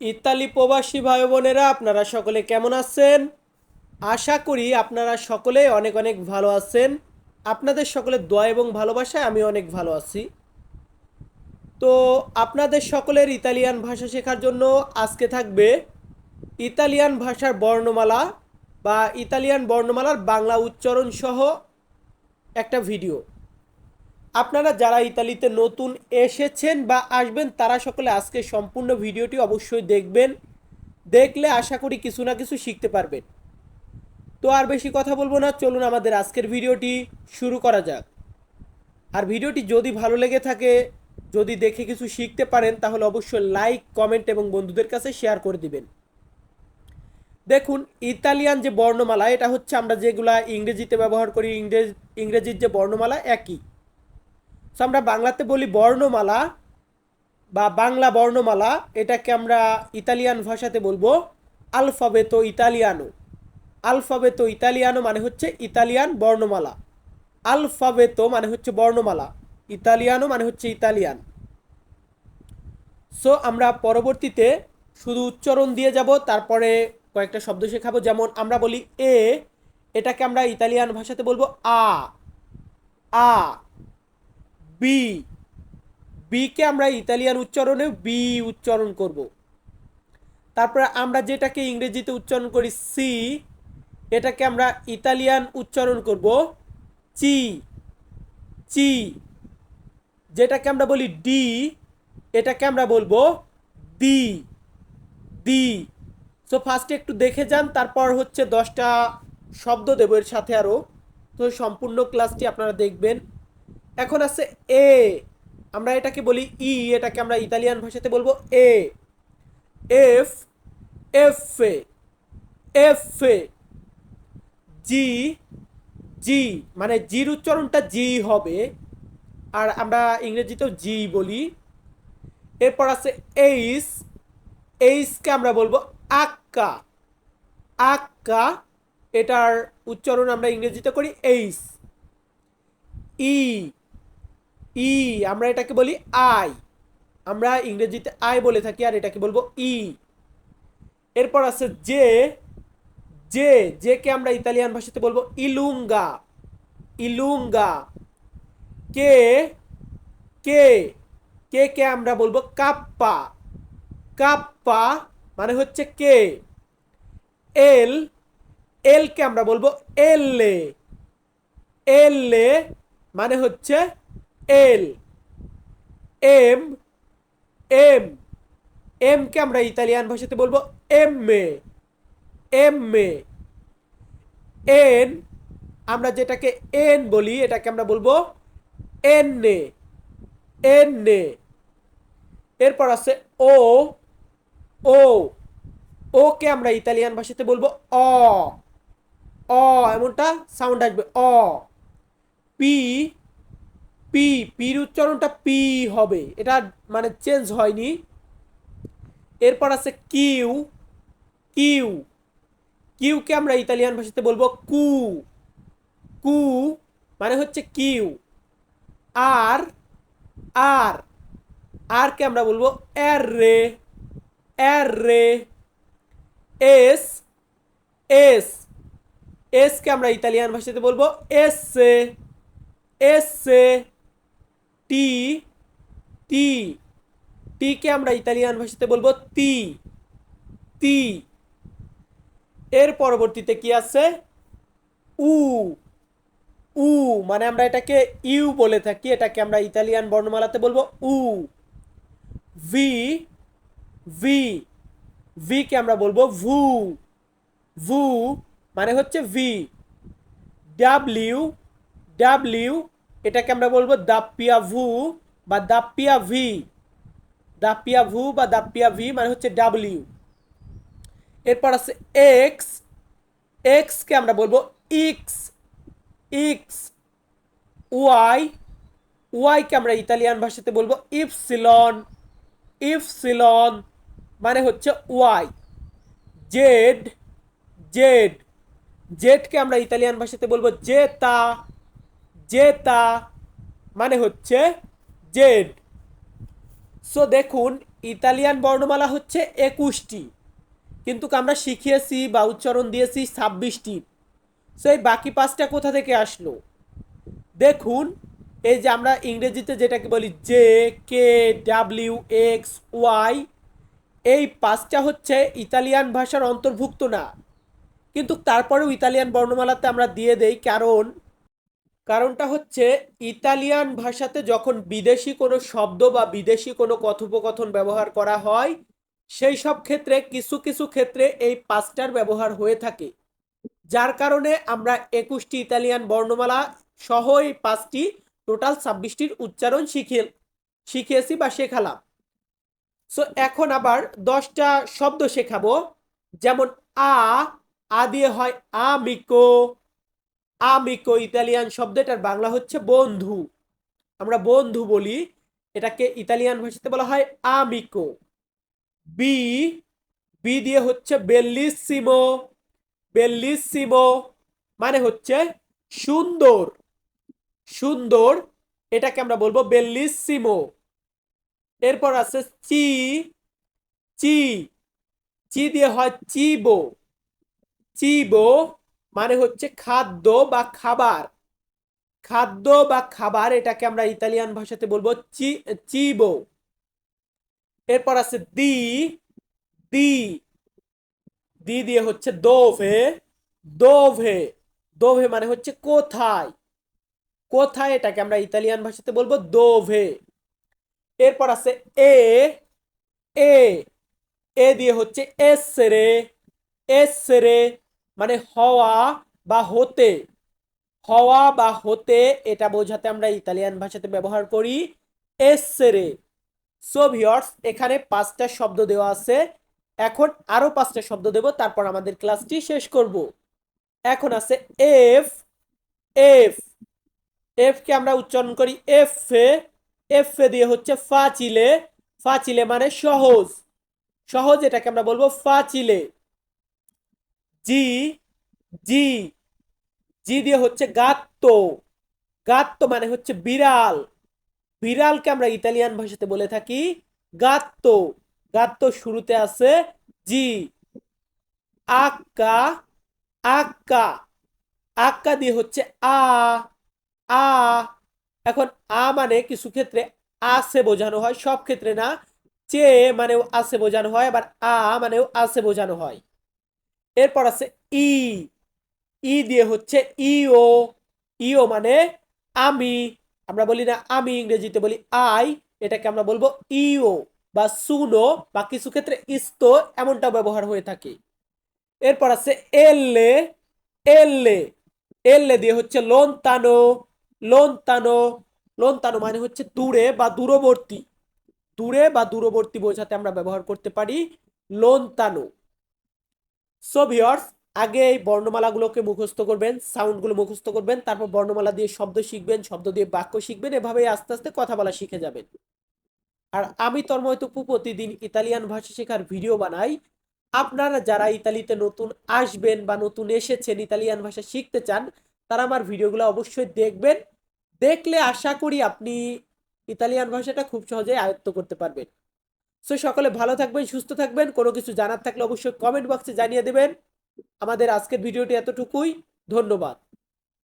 Italy প্রবাসী ভাই বোনেরা আপনারা সকলে কেমন আছেন? আশা করি আপনারা সকলে অনেক অনেক ভালো আছেন। আপনাদের সকলের দোয়া এবং ভালোবাসায় আমি অনেক ভালো আছি। তো আপনাদের সকলের ইতালিয়ান ভাষা শেখার জন্য আজকে থাকবে ইতালিয়ান ভাষার বর্ণমালা বা ইতালিয়ান বর্ণমালার বাংলা উচ্চারণ সহ একটা ভিডিও। আপনারা যারা ইতালিতে নতুন এসেছেন বা আসবেন, তারা সকলে আজকে সম্পূর্ণ ভিডিওটি অবশ্যই দেখবেন। দেখলে আশা করি কিছু না কিছু শিখতে পারবেন। তো আর বেশি কথা বলব না, চলুন আমাদের আজকের ভিডিওটি শুরু করা যাক। আর ভিডিওটি যদি ভালো লেগে থাকে, যদি দেখে কিছু শিখতে পারেন, তাহলে অবশ্যই লাইক, কমেন্ট এবং বন্ধুদের কাছে শেয়ার করে দিবেন। দেখুন, ইতালিয়ান যে বর্ণমালা, এটা হচ্ছে আমরা যেগুলা ইংরেজিতে ব্যবহার করি, ইংরেজ, ইংরেজির যে বর্ণমালা একই। সো আমরা বাংলাতে বলি বর্ণমালা বা বাংলা বর্ণমালা, এটাকে আমরা ইতালিয়ান ভাষাতে বলব আলফাবেতো ইতালিয়ানো। আলফাবেতো ইতালিয়ানো মানে হচ্ছে ইতালিয়ান বর্ণমালা। আলফাবেতো মানে হচ্ছে বর্ণমালা। ইতালিয়ানো মানে হচ্ছে ইতালিয়ান। সো আমরা পরবর্তীতে শুধু উচ্চারণ দিয়ে যাব, তারপরে কয়েকটা শব্দ শেখাবো। যেমন আমরা বলি এ, এটাকে আমরা ইতালিয়ান ভাষাতে বলব আ। আ বি বিকে আমরা ইতালিয়ান উচ্চারণে বি উচ্চারণ করব। তারপরে আমরা যেটাকে ইংরেজিতে উচ্চারণ করি সি এটাকে আমরা ইতালিয়ান উচ্চারণ করব চি চি যেটাকে আমরা বলি ডি এটাকে আমরা বলব দি দি সো ফার্স্টে একটু দেখে যান, তারপর হচ্ছে দশটা শব্দ দেবো এর সাথে আরও তো, সম্পূর্ণ ক্লাসটি আপনারা দেখবেন। এখন আছে এ, আমরা এটাকে বলি ই, এটাকে আমরা ইতালিয়ান ভাষাতে বলব A, F F A F A G G মানে জির উচ্চারণটা জি হবে, আর আমরা ইংরেজিতেও জি বলি। এরপর আছে এইস, এইসকে আমরা বলব আক্কা আক্কা, এটার উচ্চারণ আমরা ইংরেজিতে করি এইস। ই ই, আমরা এটাকে বলি আই। আমরা ইংরেজিতে আই বলে থাকি আর এটাকে বলব ই। এরপর আছে যে যে যেকে আমরা ইতালিয়ান ভাষাতে বলব ইলুঙ্গা। ইলুঙ্গা। কে? কে? কে কে আমরা বলব কাপ্পা। কাপ্পা মানে হচ্ছে কে? এল এলকে আমরা বলব এললে এললে মানে হচ্ছে এল, এম এম এমকে আমরা ইতালিয়ান ভাষাতে বলব? M A M A N, আমরা যেটাকে এন বলি, এটাকে আমরা বলব এন এ এন এ এরপর আছে ও ও ওকে আমরা ইতালিয়ান ভাষাতে বলব? অ অ, এমনটা সাউন্ড আসবে, অ, পি পি, পির উচ্চারণটা পি হবে। এটা মানে চেঞ্জ হয়নি। এরপর আছে কিউ কিউ। কিউকে আমরা ইতালিয়ান ভাষাতে বলব কু। কু মানে হচ্ছে কিউ। আর আর। আরকে আমরা বলব এর রে এর রে এস এস। এসকে আমরা ইতালিয়ান ভাষাতে বলব এস। এস। টি টি, টিকে আমরা ইতালিয়ান ভাষাতে বলব তি তি। এর পরবর্তীতে কি আছে? উ উ মানে আমরা এটাকে ইউ বলে থাকি, এটাকে আমরা ইতালিয়ান বর্ণমালাতে বলব উ। ভি ভি, ভিকে আমরা বলব ভু ভু মানে হচ্ছে ভি। ডাব্লিউ ডাব্লিউ এটাকে আমরা বলব দাপ্পিয়া ভু বা দাপ্পিয়া ভি দাপ্পিয়া ভু বা দাপ্পিয়া ভি মানে হচ্ছে ডাব্লিউ এরপর আছে এক্স এক্সকে আমরা বলব ইক্স ইক্স ওয়াই ওয়াইকে আমরা ইতালিয়ান ভাষাতে বলব ইপসিলন ইপসিলন মানে হচ্ছে ওয়াই জেড জেড জেডকে আমরা ইতালিয়ান ভাষাতে বলব জেতা। জেতা মানে হচ্ছে জেড সো দেখুন, ইতালিয়ান বর্ণমালা হচ্ছে একুশটি। কিন্তু আমরা শিখিয়েছি বা উচ্চারণ দিয়েছি ছাব্বিশটি। সো এই বাকি পাঁচটা কোথা থেকে আসলো? দেখুন, এই যে আমরা ইংরেজিতে যেটাকে বলি J K W X Y এই পাঁচটা হচ্ছে ইতালিয়ান ভাষার অন্তর্ভুক্ত না। কিন্তু তারপরেও ইতালিয়ান বর্ণমালাতে আমরা দিয়ে দেই, কারণ কারণটা হচ্ছে ইতালিয়ান ভাষাতে যখন বিদেশি কোনো শব্দ বা বিদেশি কোনো কথোপকথন ব্যবহার করা হয়, সেই সব ক্ষেত্রে কিছু কিছু ক্ষেত্রে এই পাঁচটার ব্যবহার হয়ে থাকে। যার কারণে আমরা একুশটি ইতালিয়ান বর্ণমালা সহ এই পাঁচটি টোটাল ছাব্বিশটির উচ্চারণ শিখে শিখিয়েছি বা শেখালাম। সো এখন আবার দশটা শব্দ শেখাবো। যেমন আ আ দিয়ে হয় আমিকো আমিকো ইতালিয়ান শব্দ এটার বাংলা হচ্ছে বন্ধু। আমরা বন্ধু বলি, এটাকে ইতালিয়ান ভাষাতে বলা হয় আমিকো। বি বি দিয়ে হচ্ছে বেল্লিসিমো বেল্লিসিমো মানে হচ্ছে সুন্দর। সুন্দর, এটাকে আমরা বলব বেল্লিসিমো এরপর আছে চি চি চি দিয়ে হয় চিবো চিবো মানে হচ্ছে খাদ্য বা খাবার। খাদ্য বা খাবার এটাকে আমরা ইতালিয়ান ভাষাতে বলব চি, চিবো। এরপর আছে দি দি। দি দিয়ে হচ্ছে দোভে দোভে। দোভে মানে হচ্ছে কোথায়? কোথায় এটাকে আমরা ইতালিয়ান ভাষাতে বলব দোভে। এরপর আছে এ এ। এ দিয়ে হচ্ছে এসরে এসরে। মানে হওয়া বা হতে। হওয়া বা হতে, এটা বোঝাতে আমরা ইতালিয়ান ভাষাতে ব্যবহার করি এসরে সো ভিওর্স এখানে পাঁচটা শব্দ দেওয়া আছে। এখন আরও পাঁচটা শব্দ দেব, তারপর আমাদের ক্লাসটি শেষ করব। এখন আছে এফ এফ। এফ কে আমরা উচ্চারণ করি এফ। এ এফ এ দিয়ে হচ্ছে ফাচিলে। ফাচিলে মানে সহজ। সহজ এটাকে আমরা বলব ফাচিলে। জি জি জি দিয়ে হচ্ছে গাত্ত। গাত্ত মানে হচ্ছে বিড়াল। বিড়ালকে আমরা ইতালিয়ান ভাষাতে বলে থাকি গাত্ত। গাত্ত শুরুতে আছে জি। আক্কা আক্কা। আক্কা দিয়ে হচ্ছে আ আ। এখন আ মানে কিছু ক্ষেত্রে আসে বোঝানো হয়, সব ক্ষেত্রে না। চে মানেও আছে বোঝানো হয়, আবার আ মানেও আছে বোঝানো হয়। এরপর আছে ই। ই দিয়ে হচ্ছে ইও। ইও মানে আমি। আমরা বলি না আমি, ইংরেজিতে বলি আই। এটাকে আমরা বলব ইও বা সুনো বা কিছু ক্ষেত্রে ইস্তো এমনটা ব্যবহার হয়ে থাকে। এরপর আছে এললে এললে এললে দিয়ে হচ্ছে লোনতানো। লোনতানো। লোনতানো মানে হচ্ছে দূরে বা দূরবর্তী। দূরে বা দূরবর্তী বোঝাতে আমরা ব্যবহার করতে পারি লোনতানো। সো ভিওর্স আগে এই বর্ণমালাগুলোকে মুখস্থ করবেন সাউন্ডগুলো মুখস্থ করবেন, তারপর বর্ণমালা দিয়ে শব্দ শিখবেন, শব্দ দিয়ে বাক্য শিখবেন এভাবে আস্তে আস্তে কথা বলা শিখে যাবেন। আর আমি তন্ময় তপু প্রতিদিন ইতালিয়ান ভাষা শেখার ভিডিও বানাই। আপনারা যারা ইতালিতে নতুন আসবেন বা নতুন এসেছেন, ইতালিয়ান ভাষা শিখতে চান, তারা আমার ভিডিওগুলো অবশ্যই দেখবেন। দেখলে আশা করি আপনি ইতালিয়ান ভাষাটা খুব সহজেই আয়ত্ত করতে পারবেন। সো সকলে ভালো থাকবেন, সুস্থ থাকবেন। কোনো কিছু জানার থাকলে অবশ্যই কমেন্ট বক্সে জানিয়ে দেবেন। আমাদের আজকের ভিডিওটি এতটুকুই। ধন্যবাদ।